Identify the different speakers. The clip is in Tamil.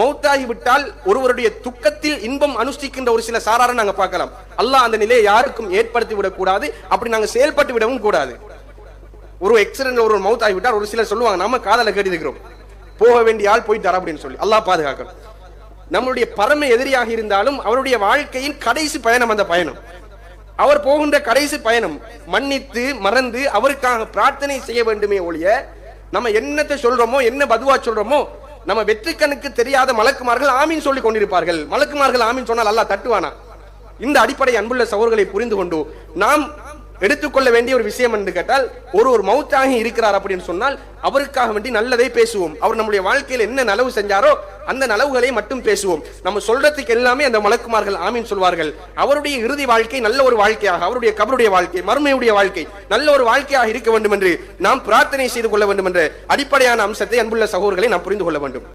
Speaker 1: மௌத்தாகி விட்டால் ஒருவருடைய துக்கத்தில் இன்பம் அனுஷ்டிக்கின்ற ஒரு சில சாராரை நாங்க பார்க்கலாம். அல்லாஹ் அந்த நிலையை யாருக்கும் ஏற்படுத்தி விடக்கூடாது. அப்படி நாங்க செயல்பட்டு விடவும் கூடாது. ஒரு எக்ஸிடென்ட்ல ஒரு மவுத் ஆகிவிட்டால் ஒரு சிலர் சொல்லுவாங்க நம்ம காதல கேட்டிருக்கிறோம். போக வேண்டிய ஆள் போயிட்டார் அப்படின்னு சொல்லி. அல்லாஹ் பாதுகாக்கணும் நம்மளுடைய பரம எதிரியாக இருந்தாலும் அவருடைய வாழ்க்கையின் கடைசி பயணம் அந்த பயணம். அவர் போகின்ற கடைசி பயணம் மன்னித்து மறந்து அவருக்காக பிரார்த்தனை செய்ய வேண்டுமே ஒழிய நம்ம என்னத்தை சொல்றோமோ என்ன பதுவா சொல்றோமோ நம்ம வெற்றிக்கனுக்கு தெரியாத மலக்குமார்கள் ஆமீன் சொல்லி கொண்டிருப்பார்கள். மலக்குமார்கள் ஆமீன் சொன்னால் அல்லா தட்டுவானா? இந்த அடிப்படை அன்புள்ள சகோதரர்களை புரிந்து கொண்டு நாம் எடுத்துக்கொள்ள வேண்டிய ஒரு விஷயம் என்று கேட்டால் ஒரு ஒரு மௌத்தாகி இருக்கிறார் அப்படின்னு சொன்னால் அவருக்காக வேண்டி நல்லதை பேசுவோம். அவர் நம்முடைய வாழ்க்கையில் என்ன நலவு செஞ்சாரோ அந்த நலவுகளை மட்டும் பேசுவோம். நம்ம சொல்றதுக்கு எல்லாமே அந்த மலக்குமார்கள் ஆமீன் சொல்வார்கள். அவருடைய இறுதி வாழ்க்கை நல்ல ஒரு வாழ்க்கையாக அவருடைய கபருடைய வாழ்க்கை மறுமையுடைய வாழ்க்கை நல்ல ஒரு வாழ்க்கையாக இருக்க வேண்டும் என்று நாம் பிரார்த்தனை செய்து கொள்ள வேண்டும் என்ற அடிப்படையான அம்சத்தை அன்புள்ள சகோதரர்களை நாம் புரிந்து கொள்ள வேண்டும்.